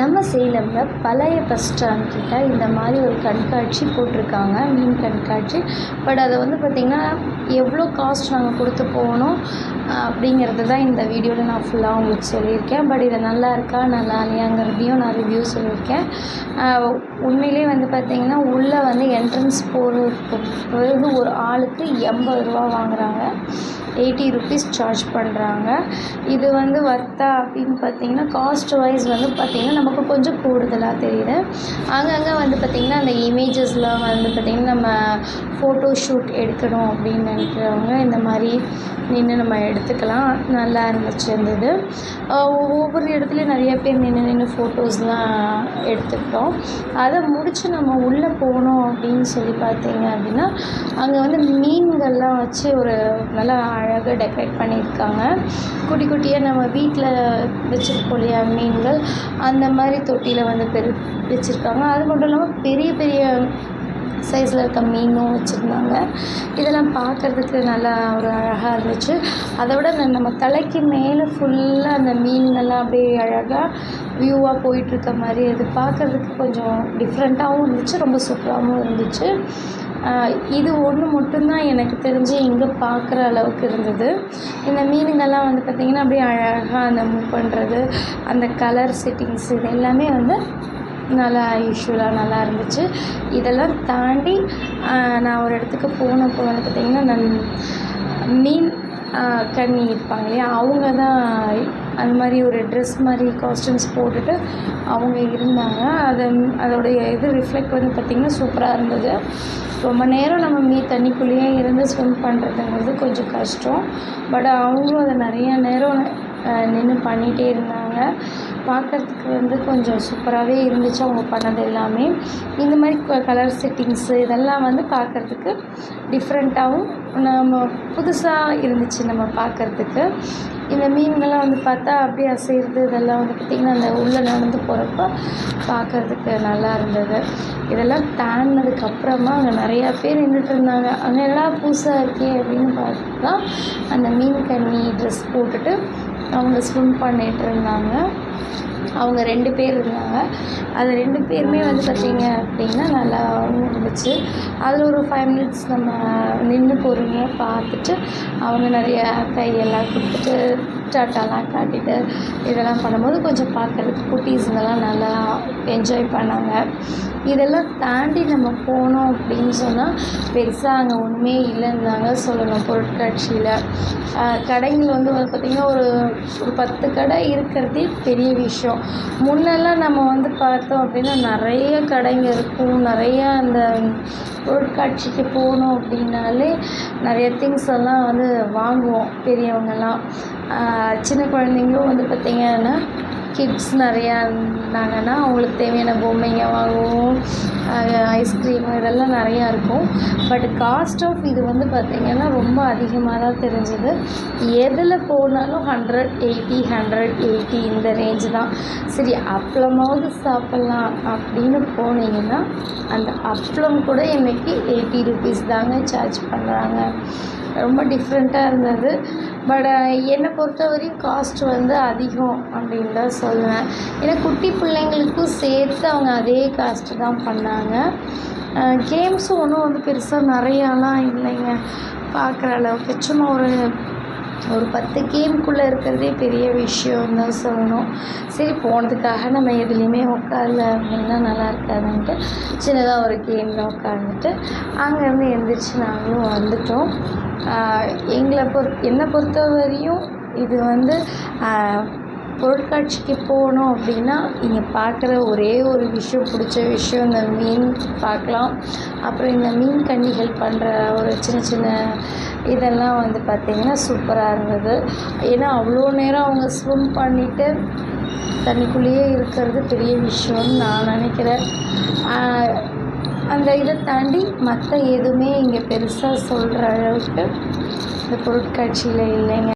நம்ம சேலமில் பழைய bus stand கிட்ட இந்த மாதிரி ஒரு கண்காட்சி போட்டிருக்காங்க மீன் கண்காட்சி. பட் அதை வந்து பார்த்திங்கன்னா எவ்வளோ காஸ்ட் நாங்கள் கொடுத்து போகணும் அப்படிங்கிறது தான் இந்த வீடியோவில் நான் ஃபுல்லாக உங்களுக்கு சொல்லியிருக்கேன். பட் இது நல்லா இருக்கா நல்லா இல்லையாங்கிறதையும் நான் ரிவ்யூ சொல்லியிருக்கேன். உண்மையிலே வந்து பார்த்திங்கன்னா உள்ளே வந்து என்ட்ரன்ஸ் போகிறதுக்கு பிறகு ஒரு ஆளுக்கு எண்பது ரூபா வாங்குகிறாங்க எயிட்டி ருபீஸ் சார்ஜ் பண்ணுறாங்க இது வந்து வர்த்தா அப்படின்னு பார்த்தீங்கன்னா காஸ்ட் வைஸ் வந்து பார்த்திங்கன்னா நமக்கு கொஞ்சம் கூடுதலாக தெரியுது. அங்கங்கே வந்து பார்த்திங்கன்னா அந்த இமேஜஸ்லாம் வந்து பார்த்திங்கன்னா நம்ம ஃபோட்டோ ஷூட் எடுக்கணும் அப்படின்னு நினைக்கிறவங்க இந்த மாதிரி நின்று நம்ம எடுத்துக்கலாம். நல்லா இருந்துச்சு இருந்தது ஒவ்வொரு இடத்துலையும் நிறைய பேர் நின்று நின்று ஃபோட்டோஸ்லாம் எடுத்துக்கிட்டோம். அதை முடித்து நம்ம உள்ளே போனோம் அப்படின்னு சொல்லி பார்த்தீங்க அப்படின்னா அங்கே வந்து மீன்கள்லாம் வச்சு ஒரு நல்லா அழகாக டெக்கரேட் பண்ணியிருக்காங்க. குட்டி குட்டியாக நம்ம வீட்டில் வச்சுருப்போம் இல்லையா மீன்கள். அந்த மாதிரி தொட்டியில் வந்து பெரு வச்சுருக்காங்க. அது மட்டும் இல்லாமல் பெரிய பெரிய சைஸில் இருக்க மீனும் வச்சுருந்தாங்க. இதெல்லாம் பார்க்குறதுக்கு நல்லா ஒரு அழகாக இருந்துச்சு. அதை விட நம்ம தலைக்கு மேலே ஃபுல்லாக அந்த மீன்கள்லாம் அப்படியே அழகாக வியூவாக போயிட்டுருக்க மாதிரி அது பார்க்குறதுக்கு கொஞ்சம் டிஃப்ரெண்ட்டாகவும் இருந்துச்சு. ரொம்ப சூப்பராகவும் இருந்துச்சு. இது ஒன்று மட்டும்தான் எனக்கு தெரிஞ்சு இங்கே பார்க்குற அளவுக்கு இருந்தது. இந்த மீனுங்கள்லாம் வந்து பார்த்திங்கன்னா அப்படியே அழகாக அந்த மூவ் பண்ணுறது அந்த கலர் செட்டிங்ஸ் இது எல்லாமே வந்து நல்லா யூஸ்வலாக நல்லா இருந்துச்சு. இதெல்லாம் தாண்டி நான் ஒரு இடத்துக்கு போனப்போ வந்து பார்த்திங்கன்னா நான் மீன் கண்ணி இருப்பாங்க இல்லையா அவங்க தான் அந்த மாதிரி ஒரு ட்ரெஸ் மாதிரி காஸ்டியூம்ஸ் போட்டுட்டு அவங்க இருந்தாங்க. அதை அதோடைய இது ரிஃப்ளெக்ட் வந்து பார்த்திங்கன்னா சூப்பராக இருந்தது. ரொம்ப நேரம் நம்ம மீ தண்ணிக்குள்ளேயே இருந்து ஸ்விம் பண்ணுறதுங்கிறது கொஞ்சம் கஷ்டம். பட் அவங்களும் அதை நிறையா நேரம் நின்று பண்ணிகிட்டே இருந்தாங்க. பார்க்குறதுக்கு வந்து கொஞ்சம் சூப்பராகவே இருந்துச்சு அவங்க பண்ணது எல்லாமே. இந்த மாதிரி கலர் செட்டிங்ஸு இதெல்லாம் வந்து பார்க்குறதுக்கு டிஃப்ரெண்ட்டாகவும் நம்ம புதுசாக இருந்துச்சு நம்ம பார்க்குறதுக்கு. இந்த மீன்கள்லாம் வந்து பார்த்தா அப்படியே அசைகிறது இதெல்லாம் வந்து பார்த்திங்கன்னா அந்த உள்ளே நடந்து போகிறப்ப பார்க்குறதுக்கு நல்லா இருந்தது. இதெல்லாம் தாண்டினதுக்கப்புறமா அங்கே நிறையா பேர் நின்றுட்டு இருந்தாங்க. அங்கே எல்லாம் புதுசாக இருக்கே அப்படின்னு பார்த்தா அந்த மீன் கண்ணி ட்ரெஸ் போட்டுட்டு அவங்க ஸ்விம் பண்ணிகிட்டு இருந்தாங்க. அவங்க ரெண்டு பேர் இருந்தாங்க. அது ரெண்டு பேருமே வந்து பார்த்திங்க அப்படின்னா நல்லா இருந்துச்சு. அதில் ஒரு ஃபைவ் மினிட்ஸ் நம்ம நின்று பொறுமையாக பார்த்துட்டு அவங்க நிறைய கையெல்லாம் கொடுத்துட்டு டாட்டாலாம் காட்டிட்டு இதெல்லாம் பண்ணும்போது கொஞ்சம் பார்க்குறதுக்கு குட்டீஸுங்கெல்லாம் நல்லா என்ஜாய் பண்ணாங்க. இதெல்லாம் தாண்டி நம்ம போனோம் அப்படின்னு சொன்னால் பெருசாக அங்கே ஒன்றுமே இல்லைன்னு தாங்க சொல்லணும் பொருட்காட்சியில். கடைகள் வந்து பார்த்திங்கன்னா ஒரு ஒரு பத்து கடை இருக்கிறதே பெரிய விஷயம். முன்னெல்லாம் நம்ம வந்து பார்த்தோம் அப்படின்னா நிறைய கடைங்க இருக்கும். நிறையா அந்த பொருட்காட்சிக்கு போனோம் அப்படின்னாலே நிறைய திங்ஸ் எல்லாம் வந்து வாங்குவோம் பெரியவங்கெல்லாம். சின்ன குழந்தைங்களும் வந்து பார்த்திங்கன்னா கிட்ஸ் நிறையா இருந்தாங்கன்னா அவங்களுக்கு தேவையான பொம்மைங்க வாங்குவோம். ஐஸ்கிரீம் இதெல்லாம் நிறையா இருக்கும். பட் காஸ்ட் ஆஃப் இது வந்து பார்த்திங்கன்னா ரொம்ப அதிகமாக தான் தெரிஞ்சுது. எதில் போனாலும் ஹண்ட்ரட் எயிட்டி ஹண்ட்ரட் எயிட்டி இந்த ரேஞ்சு தான். சரி அப்பளமாவது சாப்பிட்லாம் அப்படின்னு போனீங்கன்னா அந்த அப்பளம் கூட இன்றைக்கி எயிட்டி ருபீஸ் தாங்க சார்ஜ் பண்ணுறாங்க ரொம்ப டிஃப்ரெண்ட்டாக இருந்தது. பட் uh, என்னை பொறுத்த வரையும் காஸ்ட் வந்து அதிகம் அப்படின்னு தான் சொல்லுவேன். ஏன்னா குட்டி பிள்ளைங்களுக்கும் சேர்த்து அவங்க அதே காஸ்ட்டு தான் பண்ணாங்க. கேம்ஸும் ஒன்றும் வந்து பெருசாக நிறையாலாம் இல்லைங்க. பார்க்குற அளவுக்கு. சும்மா ஒரு ஒரு பத்து கேம்குள்ளே இருக்கிறதே பெரிய விஷயம் தான் சொல்லணும். சரி போனதுக்காக நம்ம எதுலேயுமே உட்காரல அப்படின்னா நல்லா இருக்காதுன்ட்டு சின்னதாக ஒரு கேமில் உட்காந்துட்டு அங்கேருந்து எழுந்திரிச்சு நாங்களும் வந்துட்டோம். எங்களை பொறு என்னை பொறுத்த வரையும் இது வந்து பொருட்காட்சிக்கு போனோம் அப்படின்னா இங்கே பார்க்குற ஒரே ஒரு விஷயம் பிடிச்ச விஷயம் இந்த மீன் பார்க்கலாம். அப்புறம் இந்த மீன் கன்னிகள் பண்ணுற ஒரு சின்ன சின்ன இதெல்லாம் வந்து பார்த்திங்கன்னா சூப்பராக இருந்தது. ஏன்னா அவ்வளோ நேரம் அவங்க ஸ்விம் பண்ணிவிட்டு தண்ணிக்குள்ளேயே இருக்கிறது பெரிய விஷயம்னு நான் நினைக்கிறேன். அந்த இதை தாண்டி மற்ற எதுவுமே இங்கே பெருசாக சொல்கிற அளவுக்கு இந்த பொருட்காட்சியில் இல்லைங்க.